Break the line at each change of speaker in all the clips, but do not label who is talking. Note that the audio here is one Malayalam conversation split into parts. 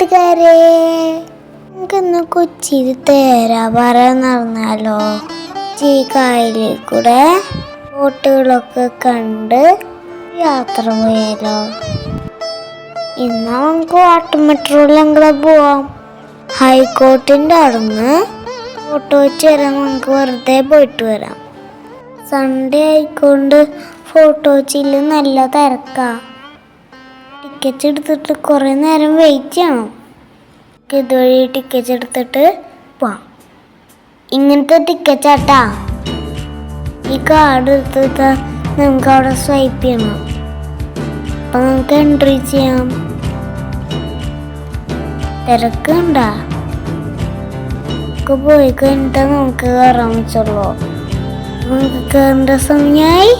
കൂട്ടുകാരെ നമുക്കിന്ന് കൊച്ചിയിൽ തേരാപാറ നടന്നാലോ ചീക്കായലിൽ കൂടെ ബോട്ടുകളൊക്കെ കണ്ട് യാത്ര പോയാലോ? ഇന്നാ നമുക്ക് വാട്ടർ മെട്രോയിലും പോവാം. ഹൈക്കോർട്ടിന്റെ അവിടുന്ന് ഫോട്ടോ വെച്ച് വരാൻ നമുക്ക് വെറുതെ പോയിട്ട് വരാം. സൺഡേ ആയിക്കൊണ്ട് ഫോട്ടോ വെച്ചില്ല നല്ല തിരക്കാ. ടിക്കറ്റ് എടുത്തിട്ട് കുറേ നേരം വെയിറ്റ് ചെയ്യണം. ഇതുവഴി ടിക്കറ്റ് എടുത്തിട്ട് പോവാം. ഇങ്ങനത്തെ ടിക്കറ്റ് ആട്ടാ. ഈ കാർഡ് എടുത്തിട്ട് നമുക്ക് അവിടെ സ്വൈപ്പ് ചെയ്യണം. അപ്പം നമുക്ക് എൻട്രി ചെയ്യാം. തിരക്കുണ്ടാ ഒക്കെ പോയി കഴിഞ്ഞിട്ട് നമുക്ക് കയറാൻ വെച്ചുള്ളൂ നമുക്ക് കയറേണ്ട സമയമായി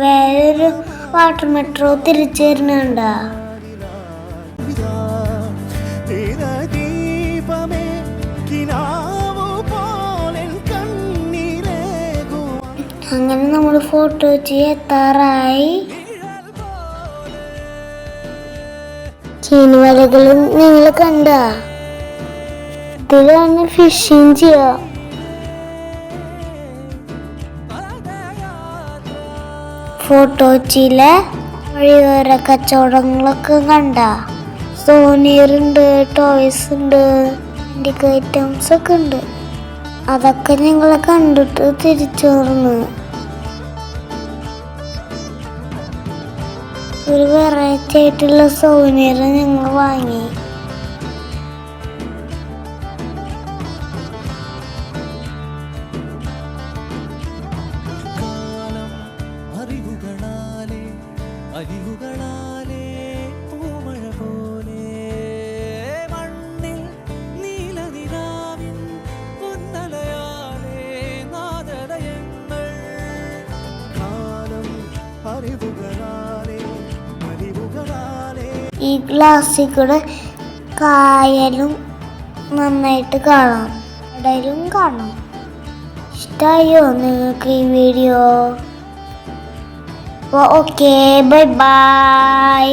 വേറൊരു വാട്ടർ മെട്രോ തിരിച്ചു വരുന്നുണ്ടാ? അങ്ങനെ നമ്മൾ ഫോട്ടോ വെച്ച് എത്താറായി. ചീനുവലകളും നിങ്ങൾ കണ്ട? ഇതിലാണ് ഫിഷിങ് ചെയ്യാ? ഫോട്ടോ വെച്ചിലെ വഴിയോര കച്ചവടങ്ങളൊക്കെ കണ്ട? സോനിയറുണ്ട് ടോയ്സ് ഉണ്ട് ആന്റിക് ഐറ്റംസ് ഒക്കെ ഉണ്ട്. അതൊക്കെ ഞങ്ങൾ കണ്ടിട്ട് തിരിച്ചു വന്നു ഒരു വെറൈറ്റി ആയിട്ടുള്ള സോനിയർ ഞങ്ങൾ വാങ്ങി.
അരിവുകളാലേ പൂമഴ പോലെ മണ്ണിൽ നീലനിലാവിൻ പൊന്നലയാലേ നാദലയങ്ങൾ. കാലം അറിവുകളാലേ അരിവുകളാലേ
ഈ ഗ്ലാസ്സിൽ കൂടെ കായലും നന്നായിട്ട് കാണാം. കടലും കാണാം. ഇഷ്ടമായോ നിങ്ങൾക്ക് ഈ വീഡിയോ? അപ്പോൾ ഓക്കെ ബൈ ബൈ